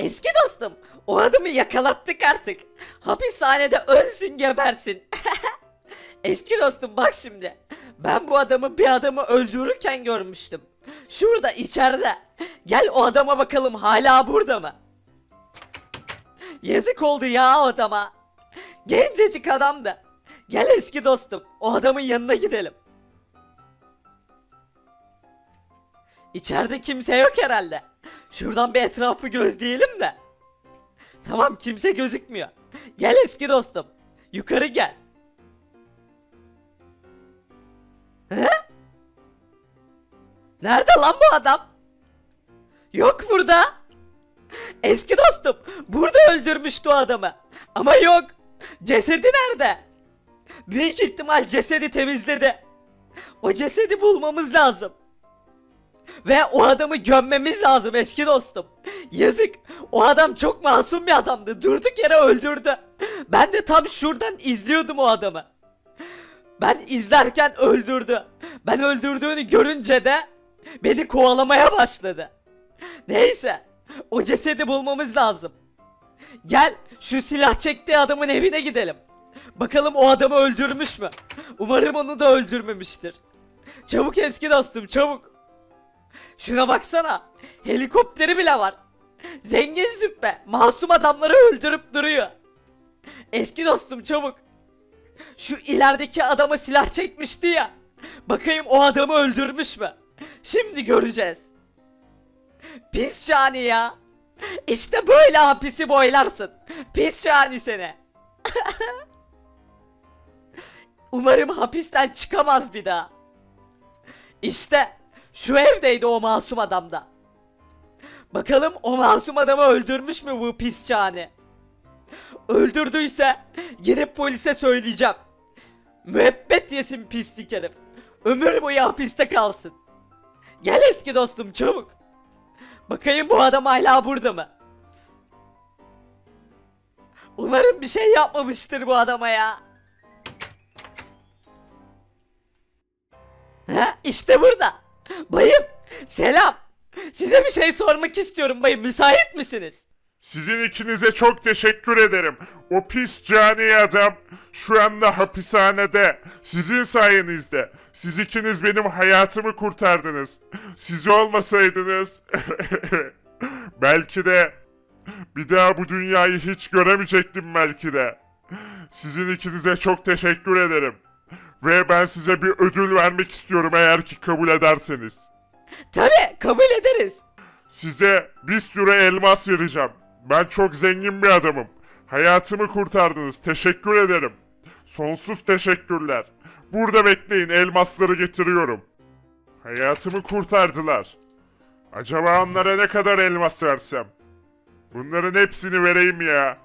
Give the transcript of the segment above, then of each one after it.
Eski dostum, o adamı yakalattık artık. Hapishanede ölsün gebersin. Eski dostum bak şimdi. Ben bu adamı bir adamı öldürürken görmüştüm. Şurada içeride. Gel o adama bakalım hala burada mı? Yazık oldu ya o adama. Gencecik adamdı. Gel eski dostum. O adamın yanına gidelim. İçeride kimse yok herhalde. Şuradan bir etrafı gözleyelim de. Tamam kimse gözükmüyor. Gel eski dostum. Yukarı gel. He? Nerede lan bu adam? Yok burada. Eski dostum burada öldürmüştü o adamı. Ama yok. Cesedi nerede? Büyük ihtimal cesedi temizledi. O cesedi bulmamız lazım. Ve o adamı gömmemiz lazım eski dostum. Yazık. O adam çok masum bir adamdı. Durduk yere öldürdü. Ben de tam şuradan izliyordum o adamı. Ben izlerken öldürdü. Ben öldürdüğünü görünce de beni kovalamaya başladı. Neyse. O cesedi bulmamız lazım. Gel şu silah çektiği adamın evine gidelim. Bakalım o adamı öldürmüş mü? Umarım onu da öldürmemiştir. Çabuk eski dostum çabuk. Şuna baksana. Helikopteri bile var. Zengin züppe. Masum adamları öldürüp duruyor. Eski dostum çabuk. Şu ilerideki adama silah çekmişti ya. Bakayım o adamı öldürmüş mü? Şimdi göreceğiz. Pis şani ya. İşte böyle hapisi boylarsın. Pis şani seni. Umarım hapisten çıkamaz bir daha. İşte şu evdeydi o masum adam da. Bakalım o masum adamı öldürmüş mü bu pis çani? Öldürdüyse gidip polise söyleyeceğim. Müebbet yesin pislik herif. Ömür boyu hapiste kalsın. Gel eski dostum çabuk. Bakayım bu adam hala burada mı? Umarım bir şey yapmamıştır bu adama ya. Ha, işte burada. Bayım, selam. Size bir şey sormak istiyorum bayım. Müsait misiniz? Sizin ikinize çok teşekkür ederim. O pis cani adam şu anda hapishanede. Sizin sayenizde. Siz ikiniz benim hayatımı kurtardınız. Siz olmasaydınız belki de bir daha bu dünyayı hiç göremeyecektim belki de. Sizin ikinize çok teşekkür ederim. Ve ben size bir ödül vermek istiyorum eğer ki kabul ederseniz. Tabii, kabul ederiz. Size bir sürü elmas vereceğim. Ben çok zengin bir adamım. Hayatımı kurtardınız. Teşekkür ederim. Sonsuz teşekkürler. Burada bekleyin elmasları getiriyorum. Hayatımı kurtardılar. Acaba onlara ne kadar elmas versem? Bunların hepsini vereyim ya.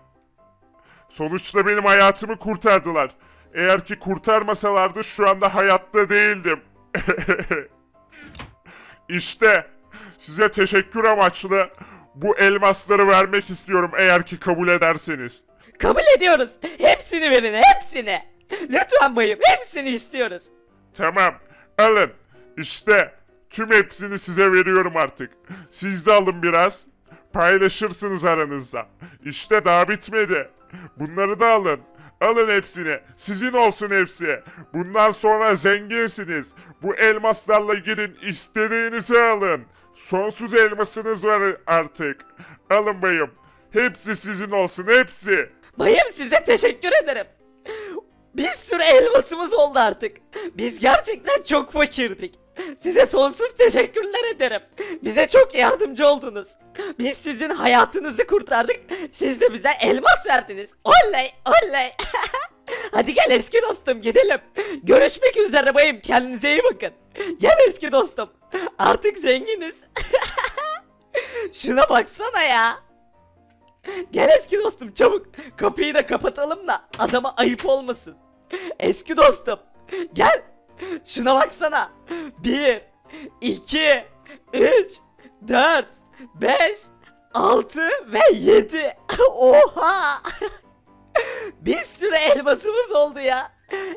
Sonuçta benim hayatımı kurtardılar. Eğer ki kurtarmasalardı şu anda hayatta değildim. İşte size teşekkür amaçlı bu elmasları vermek istiyorum eğer ki kabul ederseniz. Kabul ediyoruz. Hepsini verin, hepsini. Lütfen bayım, hepsini istiyoruz. Tamam alın. İşte tüm hepsini size veriyorum artık. Siz de alın biraz. Paylaşırsınız aranızda. İşte daha bitmedi. Bunları da alın. Alın hepsini. Sizin olsun hepsi. Bundan sonra zenginsiniz. Bu elmaslarla gidin istediğinizi alın. Sonsuz elmasınız var artık. Alın bayım. Hepsi sizin olsun hepsi. Bayım size teşekkür ederim. Bir sürü elmasımız oldu artık. Biz gerçekten çok fakirdik. Size sonsuz teşekkürler ederim. Bize çok yardımcı oldunuz. Biz sizin hayatınızı kurtardık. Siz de bize elmas verdiniz. Oley oley. Hadi gel eski dostum gidelim. Görüşmek üzere bayım. Kendinize iyi bakın. Gel eski dostum. Artık zenginiz. Şuna baksana ya. Gel eski dostum çabuk. Kapıyı da kapatalım da adama ayıp olmasın. Eski dostum. Gel. Şuna baksana. 1, 2, 3, 4, 5, 6 ve 7. Oha. Bir sürü elmasımız oldu ya.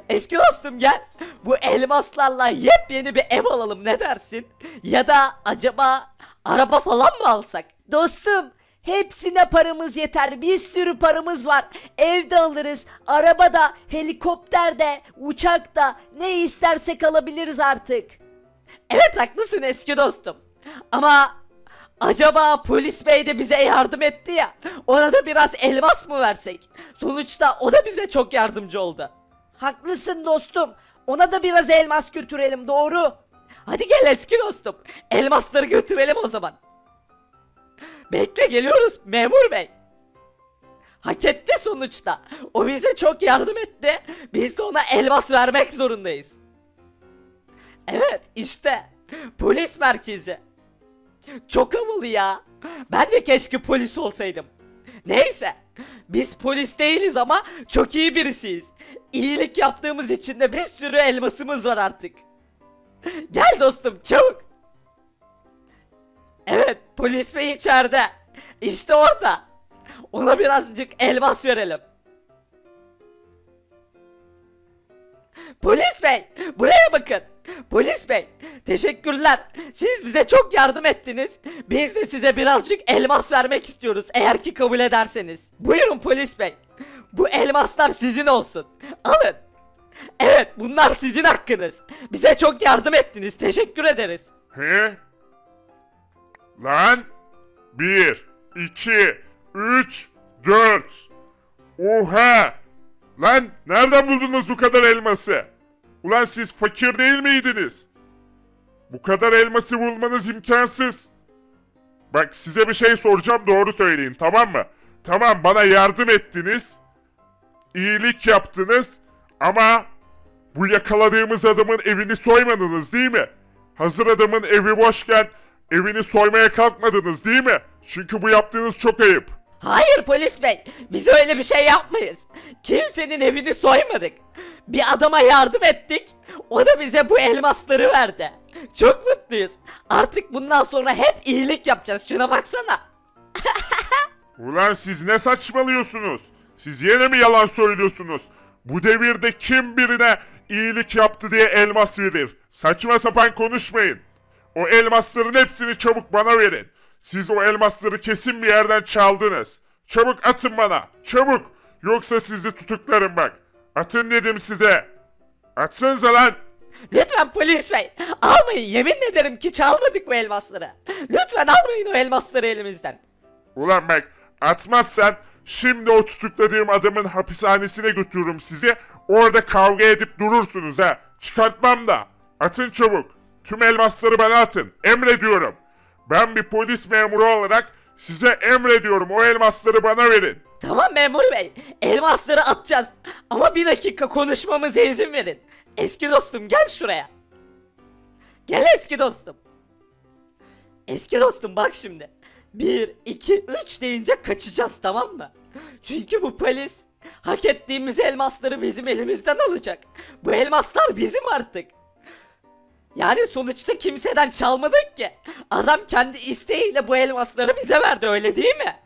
Eski dostum gel. Bu elmaslarla yepyeni bir ev alalım ne dersin? Ya da acaba araba falan mı alsak? Dostum Hepsine paramız yeter. Bir sürü paramız var. Evde alırız. Arabada, helikopterde, uçakta ne istersek alabiliriz artık. Evet haklısın eski dostum. Ama acaba polis bey de bize yardım etti ya. Ona da biraz elmas mı versek? Sonuçta o da bize çok yardımcı oldu. Haklısın dostum. Ona da biraz elmas götürelim doğru. Hadi gel eski dostum. Elmasları götürelim o zaman. Bekle geliyoruz memur bey. Hak etti sonuçta. O bize çok yardım etti. Biz de ona elmas vermek zorundayız. Evet işte polis merkezi. Çok havalı ya. Ben de keşke polis olsaydım. Neyse biz polis değiliz ama çok iyi birisiyiz. İyilik yaptığımız için de bir sürü elmasımız var artık. Gel dostum çabuk. Evet polis bey içeride. İşte orada. Ona birazcık elmas verelim. Polis bey, buraya bakın. Polis bey, teşekkürler. Siz bize çok yardım ettiniz. Biz de size birazcık elmas vermek istiyoruz eğer ki kabul ederseniz. Buyurun polis bey. Bu elmaslar sizin olsun. Alın. Evet, bunlar sizin hakkınız. Bize çok yardım ettiniz. Teşekkür ederiz. He? Lan? Bir, iki, üç, dört. Oha! Lan nereden buldunuz bu kadar elması? Ulan siz fakir değil miydiniz? Bu kadar elması bulmanız imkansız. Bak size bir şey soracağım doğru söyleyin tamam mı? Tamam bana yardım ettiniz. iyilik yaptınız ama bu yakaladığımız adamın evini soymadınız değil mi? Hazır adamın evi boşken evini soymaya kalkmadınız değil mi? Çünkü bu yaptığınız çok ayıp. Hayır polis bey, biz öyle bir şey yapmayız. Kimsenin evini soymadık. Bir adama yardım ettik, o da bize bu elmasları verdi. Çok mutluyuz. Artık bundan sonra hep iyilik yapacağız. Şuna baksana. Ulan siz ne saçmalıyorsunuz? Siz yine mi yalan söylüyorsunuz? Bu devirde kim birine iyilik yaptı diye elmas verir? Saçma sapan konuşmayın. O elmasların hepsini çabuk bana verin. Siz o elmasları kesin bir yerden çaldınız. Çabuk atın bana. Çabuk. Yoksa sizi tutuklarım bak. Atın dedim size. Atsanıza lan. Lütfen polis bey, almayın. Yemin ederim ki çalmadık bu elmasları. Lütfen almayın o elmasları elimizden. Ulan bak atmazsan şimdi o tutukladığım adamın hapishanesine götürürüm sizi. Orada kavga edip durursunuz ha. Çıkartmam da. Atın çabuk. Tüm elmasları bana atın. Emrediyorum. Ben bir polis memuru olarak size emrediyorum. O elmasları bana verin. Tamam memur bey, elmasları atacağız. Ama bir dakika konuşmamıza izin verin. Eski dostum gel şuraya. Gel eski dostum. Eski dostum bak şimdi. 1, 2, 3 deyince kaçacağız tamam mı? Çünkü bu polis hak ettiğimiz elmasları bizim elimizden alacak. Bu elmaslar bizim artık. Yani sonuçta kimseden çalmadık ki. Adam kendi isteğiyle bu elmasları bize verdi öyle değil mi?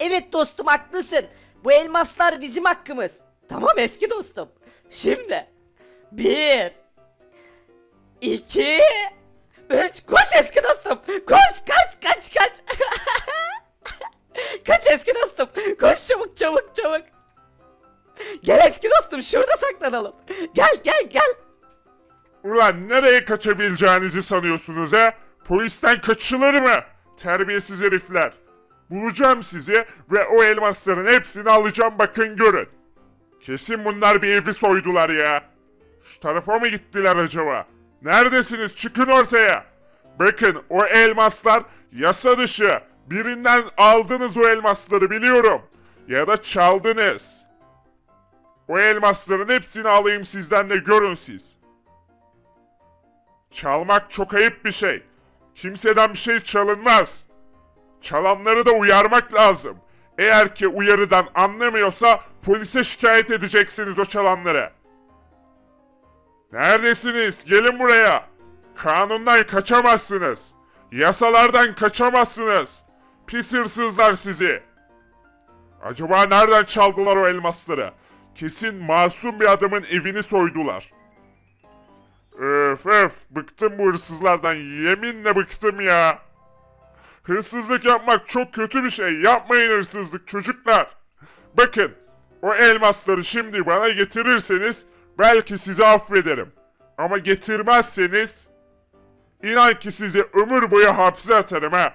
Evet dostum haklısın. Bu elmaslar bizim hakkımız. Tamam eski dostum. Şimdi bir iki üç koş eski dostum. Koş kaç kaç kaç. kaç eski dostum. Koş çabuk çabuk çabuk. Gel eski dostum şurada saklanalım. Gel gel gel. Ulan nereye kaçabileceğinizi sanıyorsunuz ha? Polisten kaçılır mı? Terbiyesiz herifler. Bulacağım sizi ve o elmasların hepsini alacağım bakın görün. Kesin bunlar bir evi soydular ya. Şu tarafa mı gittiler acaba? Neredesiniz? Çıkın ortaya. Bakın o elmaslar yasa dışı. Birinden aldınız o elmasları biliyorum. Ya da çaldınız. O elmasların hepsini alayım sizden de görün siz. Çalmak çok ayıp bir şey. Kimseden bir şey çalınmaz. Çalanları da uyarmak lazım. Eğer ki uyarıdan anlamıyorsa polise şikayet edeceksiniz o çalanları. Neredesiniz? Gelin buraya. Kanundan kaçamazsınız. Yasalardan kaçamazsınız. Pis hırsızlar sizi. Acaba nereden çaldılar o elmasları? Kesin masum bir adamın evini soydular. Öf öf bıktım bu hırsızlardan yeminle bıktım ya. Hırsızlık yapmak çok kötü bir şey. Yapmayın hırsızlık çocuklar. Bakın o elmasları şimdi bana getirirseniz belki sizi affederim. Ama getirmezseniz inan ki sizi ömür boyu hapse atarım ha.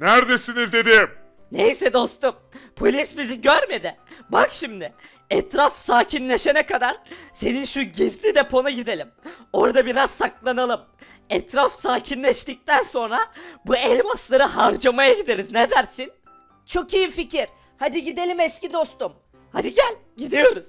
Neredesiniz dedim. Neyse dostum. Polis bizi görmedi. Bak şimdi. Etraf sakinleşene kadar senin şu gizli depona gidelim. Orada biraz saklanalım. Etraf sakinleştikten sonra bu elmasları harcamaya gideriz. Ne dersin? Çok iyi fikir. Hadi gidelim eski dostum. Hadi gel. Gidiyoruz.